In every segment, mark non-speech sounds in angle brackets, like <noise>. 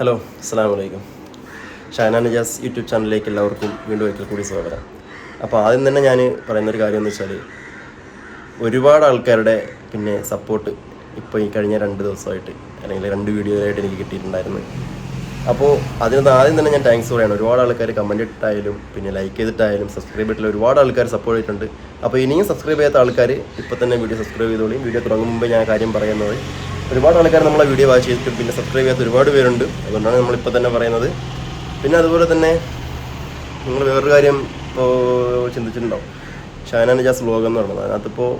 Hello അസ്സാം വലൈക്കും Shana Najas YouTube ചാനലിലേക്ക് എല്ലാവർക്കും വീണ്ടും ഒരിക്കൽ കൂടി സ്വാഗതം. അപ്പോൾ ആദ്യം തന്നെ ഞാൻ പറയുന്നൊരു കാര്യം എന്ന് വെച്ചാൽ ഒരുപാട് ആൾക്കാരുടെ പിന്നെ സപ്പോർട്ട് ഇപ്പോൾ ഈ കഴിഞ്ഞ രണ്ട് ദിവസമായിട്ട് അല്ലെങ്കിൽ രണ്ട് വീഡിയോയിലായിട്ട് എനിക്ക് കിട്ടിയിട്ടുണ്ടായിരുന്നു. അപ്പോൾ അതിനകത്ത് ആദ്യം തന്നെ ഞാൻ താങ്ക്സ് പറയണം. ഒരുപാട് ആൾക്കാർ കമന്റ് ഇട്ടായാലും പിന്നെ ലൈക്ക് ചെയ്തിട്ടായാലും സബ്സ്ക്രൈബ് ചെയ്തിട്ടുള്ള ഒരുപാട് ആൾക്കാർ സപ്പോർട്ട് ചെയ്തിട്ടുണ്ട്. അപ്പോൾ ഇനിയും സബ്സ്ക്രൈബ് ചെയ്യാത്ത ആൾക്കാർ ഇപ്പോൾ തന്നെ വീഡിയോ സബ്സ്ക്രൈബ് ചെയ്തോളിയും വീഡിയോ തുടങ്ങും മുമ്പ് ഞാൻ കാര്യം പറയുന്നത്. ഒരുപാട് ആൾക്കാർ നമ്മളെ വീഡിയോ വാച്ച് ചെയ്തിട്ട് പിന്നെ സബ്സ്ക്രൈബ് ചെയ്യാത്ത ഒരുപാട് പേരുണ്ട്. അതുകൊണ്ടാണ് നമ്മളിപ്പോൾ തന്നെ പറയുന്നത്. പിന്നെ അതുപോലെ തന്നെ നിങ്ങൾ വേറൊരു കാര്യം ഇപ്പോൾ ചിന്തിച്ചിട്ടുണ്ടാവും. ഷാന ജാസ് വ്ലോഗ് എന്ന് പറയുന്നത് അതിനകത്തിപ്പോൾ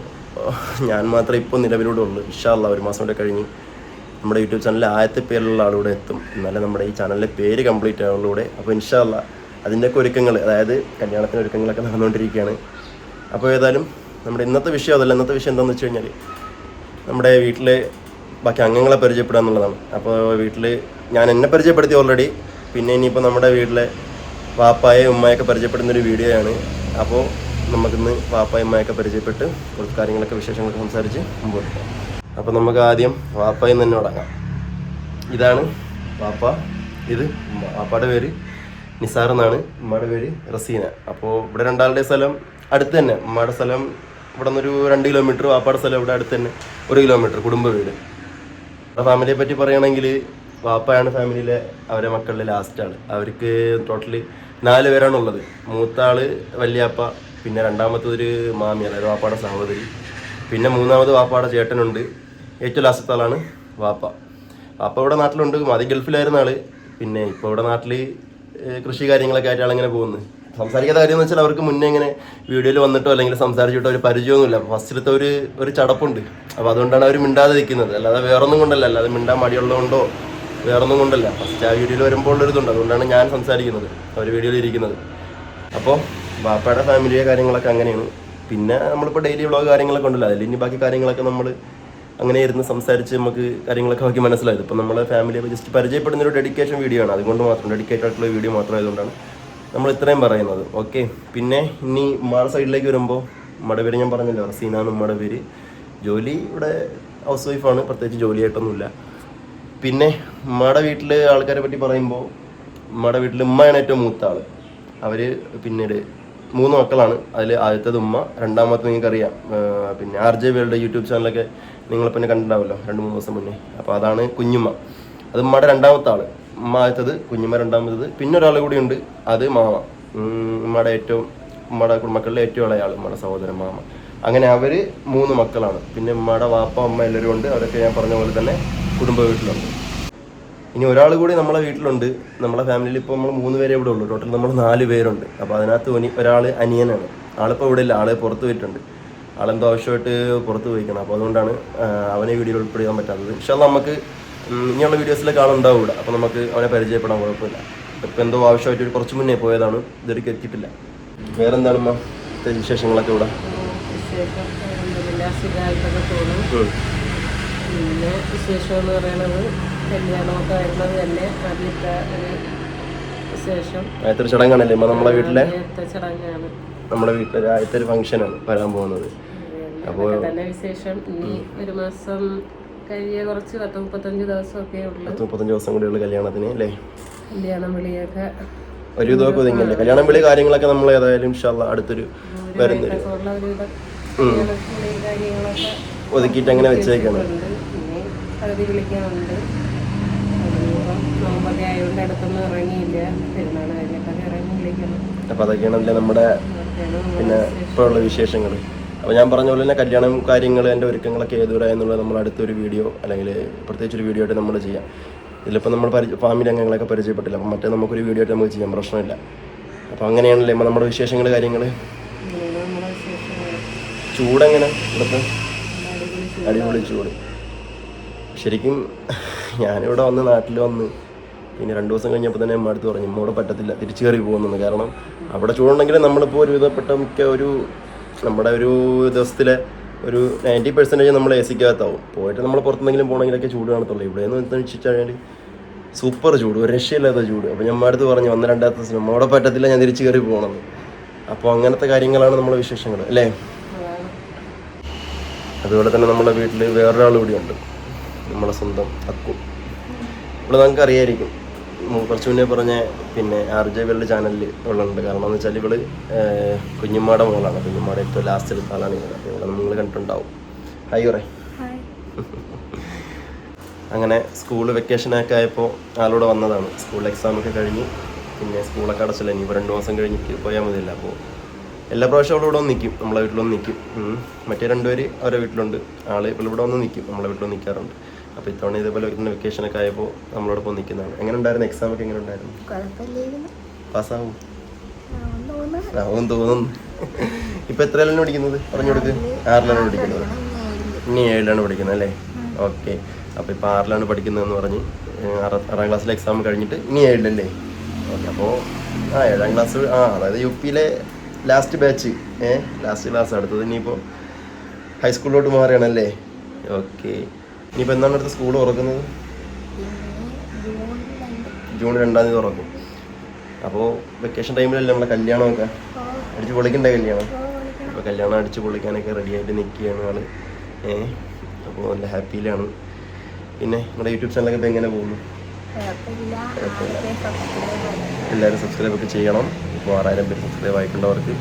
ഞാൻ മാത്രമേ ഇപ്പോൾ നിലവിലൂടെ ഉള്ളൂ. ഇഷാല്ല ഒരു മാസം കൂടെ കഴിഞ്ഞ് നമ്മുടെ യൂട്യൂബ് ചാനലിൽ ആദ്യത്തെ പേരിലുള്ള ആളൂടെ എത്തും. എന്നാലേ നമ്മുടെ ഈ ചാനലിലെ പേര് കംപ്ലീറ്റ് ആവുള്ളൂടെ. അപ്പോൾ ഇൻഷാല്ല അതിന്റെയൊക്കെ ഒരുക്കങ്ങൾ അതായത് കല്യാണത്തിന്റെ ഒരുക്കങ്ങളൊക്കെ നടന്നുകൊണ്ടിരിക്കുകയാണ്. അപ്പോൾ ഏതായാലും നമ്മുടെ ഇന്നത്തെ വിഷയം അതല്ല. ഇന്നത്തെ വിഷയം എന്താണെന്ന് വെച്ച് കഴിഞ്ഞാൽ നമ്മുടെ വീട്ടിലെ ബാക്കി അംഗങ്ങളെ പരിചയപ്പെടുക എന്നുള്ളതാണ്. അപ്പോൾ വീട്ടിൽ ഞാൻ എന്നെ പരിചയപ്പെടുത്തി ഓൾറെഡി പിന്നെ ഇനിയിപ്പോൾ നമ്മുടെ വീട്ടിലെ വാപ്പായെ ഉമ്മയൊക്കെ പരിചയപ്പെടുന്ന ഒരു വീഡിയോ ആണ്. അപ്പോൾ നമുക്കിന്ന് വാപ്പായ ഉമ്മയൊക്കെ പരിചയപ്പെട്ട് കുറച്ച് കാര്യങ്ങളൊക്കെ വിശേഷങ്ങളൊക്കെ സംസാരിച്ച് മുമ്പോട്ട് അപ്പോൾ നമുക്ക് ആദ്യം വാപ്പായിൽ തന്നെ തുടങ്ങാം. ഇതാണ് വാപ്പ ഇത് വാപ്പയുടെ പേര് നിസാർ എന്നാണ്. ഉമ്മയുടെ പേര് റസീന. അപ്പോൾ ഇവിടെ രണ്ടാളുടെ സ്ഥലം അടുത്ത് തന്നെ. ഉമ്മയുടെ സ്ഥലം ഇവിടെ നിന്നൊരു രണ്ട് കിലോമീറ്റർ വാപ്പയുടെ സ്ഥലം ഇവിടെ അടുത്ത് തന്നെ. ഒരു കിലോമീറ്റർ കുടുംബ വീട്. ഫാമിലിയെ പറ്റി പറയുകയാണെങ്കിൽ വാപ്പയാണ് ഫാമിലിയിലെ അവരെ മക്കളിലെ ലാസ്റ്റ് ആൾ അവർക്ക് ടോട്ടലി നാല് പേരാണ് ഉള്ളത്. മൂത്ത ആൾ വല്യാപ്പ പിന്നെ രണ്ടാമത്തെ ഒരു മാമി അതായത് വാപ്പാടെ സഹോദരി. പിന്നെ മൂന്നാമത് വാപ്പാടെ ചേട്ടനുണ്ട്. ഏറ്റവും ലാസ്റ്റത്തെ ആളാണ് വാപ്പ. വാപ്പ ഇവിടെ നാട്ടിലുണ്ട്. മതി ഗൾഫിലായിരുന്ന ആൾ. പിന്നെ ഇപ്പോൾ ഇവിടെ നാട്ടിൽ കൃഷി കാര്യങ്ങളൊക്കെ ആയിട്ടാണ് ഇങ്ങനെ പോകുന്നു സംസാരിക്കാത്ത കാര്യം എന്ന് വെച്ചാൽ അവർക്ക് മുന്നേ ഇങ്ങനെ വീഡിയോയിൽ വന്നിട്ടോ അല്ലെങ്കിൽ സംസാരിച്ചിട്ടോ ഒരു പരിചയമൊന്നുമില്ല. ഫസ്റ്റിലത്തെ ഒരു ഒരു ചടപ്പുണ്ട്. അപ്പോൾ അതുകൊണ്ടാണ് അവർ മിണ്ടാതെ നിൽക്കുന്നത്. അല്ലാതെ വേറൊന്നും കൊണ്ടല്ല. അല്ലാതെ മിണ്ടാൻ മടിയുള്ളതുകൊണ്ടോ വേറൊന്നും കൊണ്ടല്ല. ഫസ്റ്റ് ആ വീഡിയോയിൽ വരുമ്പോൾ ഉള്ളൊരിതുണ്ട് അതുകൊണ്ടാണ് ഞാൻ സംസാരിക്കുന്നത്. അവർ വീഡിയോയിൽ ഇരിക്കുന്നത്. അപ്പോൾ ബാപ്പയുടെ ഫാമിലിയെ കാര്യങ്ങളൊക്കെ അങ്ങനെയാണ്. പിന്നെ നമ്മളിപ്പോൾ ഡെയിലി വ്ളോഗ് കാര്യങ്ങളൊക്കെ ഉണ്ടല്ലോ. അതിൽ ഇനി ബാക്കി കാര്യങ്ങളൊക്കെ നമ്മൾ അങ്ങനെ ഇരുന്ന് സംസാരിച്ച് നമുക്ക് കാര്യങ്ങളൊക്കെ നോക്കി മനസ്സിലായത്. ഇപ്പം നമ്മളെ ഫാമിലിയെ ജസ്റ്റ് പരിചയപ്പെടുന്ന ഒരു ഡെഡിക്കേഷൻ വീഡിയോ ആണ്. അതുകൊണ്ട് മാത്രം. ഡെഡിക്കേറ്റഡ് ആയിട്ടുള്ള വീഡിയോ മാത്രം ആയതുകൊണ്ടാണ് നമ്മൾ ഇത്രയും പറയുന്നത്. ഓക്കെ പിന്നെ ഇനി ഉമ്മയുടെ സൈഡിലേക്ക് വരുമ്പോൾ ഉമ്മയുടെ പേര് ഞാൻ പറഞ്ഞല്ലോ റസീനാണ് ഉമ്മയുടെ പേര്. ജോലി ഇവിടെ ഹൗസ് വൈഫാണ് പ്രത്യേകിച്ച് ജോലിയായിട്ടൊന്നുമില്ല. പിന്നെ ഉമ്മയുടെ വീട്ടിൽ ആൾക്കാരെ പറ്റി പറയുമ്പോൾ ഉമ്മയുടെ വീട്ടിൽ ഉമ്മയാണ് ഏറ്റവും മൂത്ത ആൾ അവർ പിന്നീട് മൂന്ന് മക്കളാണ്. അതിൽ ആദ്യത്തേത് ഉമ്മ രണ്ടാമത്തെ നിങ്ങൾക്കറിയാം പിന്നെ ആർ ജെ വേൾഡ് യൂട്യൂബ് ചാനലൊക്കെ നിങ്ങൾ പിന്നെ കണ്ടിട്ടുണ്ടാവല്ലോ രണ്ട് മൂന്ന് ദിവസം മുന്നേ. അപ്പോൾ അതാണ് കുഞ്ഞുമ്മ. അത് ഉമ്മയുടെ രണ്ടാമത്തെ ആൾ. ഉമ്മ ആദ്യത്തത് കുഞ്ഞുമ്മ രണ്ടാമത്തത് പിന്നെ ഒരാൾ കൂടി ഉണ്ട് അത് മാമ. ഉമ്മയുടെ ഏറ്റവും ഉമ്മയുടെ മക്കളിലെ ഏറ്റവും ഇളയ ആൾ ഉമ്മയുടെ സഹോദരൻ മാമ. അങ്ങനെ അവർ മൂന്ന് മക്കളാണ്. പിന്നെ ഉമ്മയുടെ വാപ്പ അമ്മ എല്ലാവരും ഉണ്ട്. അവരൊക്കെ ഞാൻ പറഞ്ഞ പോലെ തന്നെ കുടുംബ വീട്ടിലുണ്ട്. ഇനി ഒരാൾ കൂടി നമ്മളെ വീട്ടിലുണ്ട്. നമ്മളെ ഫാമിലിയിൽ ഇപ്പോൾ നമ്മൾ മൂന്ന് പേരെ ഇവിടെ ഉള്ളൂ. ടോട്ടൽ നമ്മൾ നാല് പേരുണ്ട്. അപ്പോൾ അതിനകത്ത് ഒരാൾ അനിയനാണ്. ആളിപ്പോൾ ഇവിടെ ഇല്ല. ആൾ പുറത്ത് പോയിട്ടുണ്ട്. ആളെന്തോ ആവശ്യമായിട്ട് പുറത്ത് പോയിക്കണം. അപ്പോൾ അതുകൊണ്ടാണ് അവനെ വീഡിയോയിൽ ഉൾപ്പെടുത്താൻ പറ്റാത്തത്. പക്ഷേ നമുക്ക് ഇനിയുള്ള വീഡിയോസിൽ ഇവിടെ അപ്പോൾ നമുക്ക് അവനെ പരിചയപ്പെടാൻ കുഴപ്പമില്ല. ഇപ്പം എന്തോ ആവശ്യമായിട്ട് കുറച്ച് മുന്നേ പോയതാണ്. ഇതൊരിക്കലും എത്തിയിട്ടില്ല വേറെ എന്താണ് അമ്മ ഇത്തെ വിശേഷങ്ങളൊക്കെ ഇവിടെ. പിന്നെ വിശേഷം എന്ന് പറയുന്നത് കല്യാണമൊക്കെ തന്നെ. ആദ്യത്തെ ഒരു വിശേഷം. ആദ്യത്തെ ചടങ്ങാണല്ലേ നമ്മളെ വീട്ടിലെ? ചടങ്ങാണ്. നമ്മുടെ വീട്ടിലെ ആദ്യത്തെ ഒരു ഫംഗ്ഷനാണ് വരാൻ പോകുന്നത്. അപ്പോൾ തന്നെ വിശേഷം. ഇനി ഒരു മാസം കഴിഞ്ഞ കുറച്ച് പത്ത് മുപ്പത്തഞ്ച് ദിവസമൊക്കെ ഉള്ളു. പത്ത് മുപ്പത്തഞ്ച് ദിവസം കൂടിയുള്ള കല്യാണത്തിന് അല്ലേ? കല്യാണം വിളിയൊക്കെ ഒരു ഇതൊക്കെ ഒതുങ്ങില്ലേ കല്യാണം വിളി കാര്യങ്ങളൊക്കെ നമ്മൾ ഏതായാലും ഇൻഷാല്ല അടുത്തൊരു വരുന്നൊരു ഒതുക്കിയിട്ട് അങ്ങനെ വെച്ചേക്കാണ്. ഉണ്ട്. പിന്നെ പകുതി വിളിക്കാനുണ്ട്. അതിനിപ്പം നോമ്പൊക്കെ ആയതുകൊണ്ട് അടുത്തൊന്നും ഇറങ്ങിയില്ല. പെരുന്നാൾ കഴിഞ്ഞിട്ടൊക്കെ ഇറങ്ങി വിളിക്കണം. അപ്പോൾ അതൊക്കെയാണല്ലേ നമ്മുടെ പിന്നെ ഇപ്പൊ പിന്നെ ഇപ്പോഴുള്ള വിശേഷങ്ങൾ അപ്പോൾ ഞാൻ പറഞ്ഞ പോലെ തന്നെ കല്യാണം കാര്യങ്ങൾ എന്റെ ഒരുക്കങ്ങളൊക്കെ ഏതുവരെ എന്നുള്ളത് നമ്മൾ അടുത്തൊരു വീഡിയോ അല്ലെങ്കിൽ പ്രത്യേകിച്ച് ഒരു വീഡിയോ ആയിട്ട് നമ്മൾ ചെയ്യാം. ഇതിലിപ്പോൾ നമ്മൾ പരി ഫാമിലി അംഗങ്ങളൊക്കെ പരിചയപ്പെട്ടില്ല. അപ്പം മറ്റേ നമുക്കൊരു വീഡിയോ ആയിട്ട് നമുക്ക് ചെയ്യാം. പ്രശ്നമില്ല. അപ്പോൾ അങ്ങനെയാണല്ലേ? ഇപ്പം നമ്മുടെ വിശേഷങ്ങൾ കാര്യങ്ങൾ? ചൂടെങ്ങനെ ഇവിടുത്തെ? അടിപൊളി ചൂട്. ശരിക്കും ഞാനിവിടെ വന്ന് നാട്ടിൽ വന്ന് പിന്നെ രണ്ട് ദിവസം കഴിഞ്ഞപ്പോൾ തന്നെ അമ്മ അടുത്ത് പറഞ്ഞു ഇമ്മോടെ പറ്റത്തില്ല. തിരിച്ചു കയറി പോകുന്നത് കാരണം അവിടെ ചൂടുണ്ടെങ്കിൽ നമ്മളിപ്പോൾ ഒരുവിധപ്പെട്ട മിക്ക ഒരു നമ്മുടെ ഒരു ദിവസത്തിലെ ഒരു നയന്റി പെർസെന്റേജ് നമ്മൾ എ സിക്കകത്താവും പോയിട്ട് നമ്മൾ പുറത്തെന്തെങ്കിലും പോകണമെങ്കിലൊക്കെ ചൂട് കാണത്തുള്ളൂ. ഇവിടെ എന്ന് വെച്ച് കഴിഞ്ഞാൽ സൂപ്പർ ചൂട്. ഒരു രക്ഷയില്ലാത്ത ചൂട്. അപ്പോൾ ഞാൻ അടുത്ത് പറഞ്ഞു വന്ന രണ്ടാമത്തെ ദിവസം അവിടെ പറ്റത്തില്ല ഞാൻ തിരിച്ചു കയറി പോകണം അപ്പോൾ അങ്ങനത്തെ കാര്യങ്ങളാണ് നമ്മുടെ വിശേഷങ്ങൾ അല്ലേ? അതുപോലെ തന്നെ നമ്മുടെ വീട്ടിൽ വേറൊരാൾ കൂടിയുണ്ട് നമ്മളെ സ്വന്തം അക്കു. ഇവിടെ നമുക്ക് അറിയായിരിക്കും. കുറച്ച് മുന്നേ പറഞ്ഞ പിന്നെ ആർ ജെ വേൾഡ് ചാനലിൽ ഉള്ളുണ്ട് കാരണം എന്ന് വെച്ചാൽ ഇവൾ കുഞ്ഞുമ്മാടെ മോളാണ്. കുഞ്ഞുമ്മാടെ ഏറ്റവും ലാസ്റ്റ് ആളാണ് നമ്മൾ ഇവളെ നിങ്ങൾ കണ്ടിട്ടുണ്ടാവും. ഹായ് പറ <laughs> അങ്ങനെ സ്കൂൾ വെക്കേഷനൊക്കെ ആയപ്പോൾ ആളൂടെ വന്നതാണ്. സ്കൂൾ എക്സാമൊക്കെ കഴിഞ്ഞ് പിന്നെ സ്കൂളൊക്കെ അടച്ചില്ല. ഇനി ഇപ്പോൾ രണ്ട് മാസം കഴിഞ്ഞിട്ട് പോയാൽ മതിയല്ല. അപ്പോൾ എല്ലാ പ്രാവശ്യം അവൾ ഇവിടെ വന്ന് നിൽക്കും നമ്മളെ വീട്ടിലൊന്ന് നിൽക്കും. മറ്റേ രണ്ടുപേര് അവരുടെ വീട്ടിലുണ്ട്. ആൾ ഇപ്പോൾ ഇവിടെ വന്ന് നിൽക്കും നമ്മളെ വീട്ടിൽ നിൽക്കാറുണ്ട് അപ്പോൾ ഇത്തവണ ഇതേപോലെ വരുന്ന വെക്കേഷനൊക്കെ ആയപ്പോൾ നമ്മളോടൊപ്പം നിൽക്കുന്നതാണ് എങ്ങനെ ഉണ്ടായിരുന്നു? എക്സാം ഒക്കെ എങ്ങനെ ഉണ്ടായിരുന്നു? പാസ്സാവും? ആവും തോന്നുന്നു. ഇപ്പം എത്രയിലാണ് പഠിക്കുന്നത്? പറഞ്ഞു കൊടുക്ക്. ആറിലാണ് പഠിക്കുന്നത്. ഇനി ഏഴിലാണ് പഠിക്കുന്നത് അല്ലേ? ഓക്കെ. അപ്പോൾ ഇപ്പോൾ ആറിലാണ് പഠിക്കുന്നതെന്ന് പറഞ്ഞ് ഏഹ് ആറ് ആറാം ക്ലാസ്സിലെ എക്സാം കഴിഞ്ഞിട്ട് ഇനി ഏഴിലല്ലേ? ഓക്കെ അപ്പോൾ ആ ഏഴാം ക്ലാസ് ആ അതായത് യു പിയിലെ ലാസ്റ്റ് ബാച്ച് ഏ ലാസ്റ്റ് ക്ലാസ് അടുത്തത് ഇനിയിപ്പോൾ ഹൈസ്കൂളിലോട്ട് മാറുകയാണല്ലേ? ഓക്കെ. ഇനിയിപ്പോൾ എന്നാണ് അടുത്ത സ്കൂൾ തുറക്കുന്നത്? ജൂൺ രണ്ടാം തീയതി തുറക്കും. അപ്പോൾ വെക്കേഷൻ ടൈമിലല്ലേ നമ്മളെ കല്യാണമൊക്കെ? അടിച്ച് പൊളിക്കണ്ടേ കല്യാണം? അപ്പോൾ കല്യാണം അടിച്ച് പൊളിക്കാനൊക്കെ റെഡി ആയിട്ട് നിൽക്കുകയാണ് ആൾ. ഏ അപ്പോൾ നല്ല ഹാപ്പിയിലാണ് പിന്നെ നമ്മുടെ യൂട്യൂബ് ചാനലൊക്കെ ഇപ്പോൾ എങ്ങനെ പോകുന്നു? എല്ലാവരും സബ്സ്ക്രൈബ് ഒക്കെ ചെയ്യണം. ഇപ്പോൾ ആറായിരം പേര് സബ്സ്ക്രൈബ് ആയിട്ടുള്ളവർക്ക്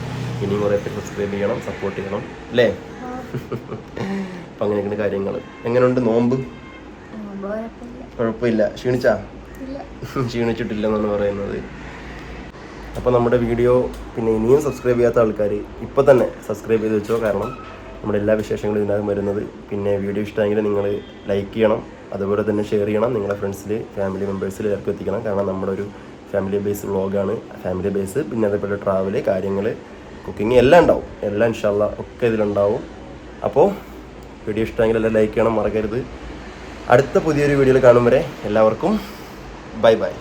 ഇനിയും കുറേ പേര് സബ്സ്ക്രൈബ് ചെയ്യണം സപ്പോർട്ട് ചെയ്യണം. അല്ലേ? അപ്പം അങ്ങനെയൊക്കെയാണ് കാര്യങ്ങൾ. എങ്ങനെയുണ്ട് നോമ്പ്? കുഴപ്പമില്ല. ക്ഷീണിച്ചാ? ക്ഷീണിച്ചിട്ടില്ല എന്നാണ് പറയുന്നത്. അപ്പോൾ നമ്മുടെ വീഡിയോ പിന്നെ ഇനിയും സബ്സ്ക്രൈബ് ചെയ്യാത്ത ആൾക്കാർ ഇപ്പോൾ തന്നെ സബ്സ്ക്രൈബ് ചെയ്ത് വെച്ചോ. കാരണം നമ്മുടെ എല്ലാ വിശേഷങ്ങളും ഇതിനകം വരുന്നത്. പിന്നെ വീഡിയോ ഇഷ്ടമെങ്കിൽ നിങ്ങൾ ലൈക്ക് ചെയ്യണം. അതുപോലെ തന്നെ ഷെയർ ചെയ്യണം. നിങ്ങളുടെ ഫ്രണ്ട്സിൽ ഫാമിലി മെമ്പേഴ്സിൽ എല്ലാവർക്കും എത്തിക്കണം. കാരണം നമ്മുടെ ഒരു ഫാമിലി ബേസ് വ്ളോഗാണ് ഫാമിലി ബേസ് പിന്നെ അതേപോലെ ട്രാവൽ കാര്യങ്ങൾ കുക്കിംഗ് എല്ലാം ഉണ്ടാവും. എല്ലാം ഇൻഷാല്ല ഒക്കെ ഇതിലുണ്ടാവും. അപ്പോൾ വീഡിയോ ഇഷ്ടമെങ്കിൽ എല്ലാം ലൈക്ക് ചെയ്യണം മറക്കരുത്. അടുത്ത പുതിയൊരു വീഡിയോയിൽ കാണും വരെ എല്ലാവർക്കും ബൈ ബൈ.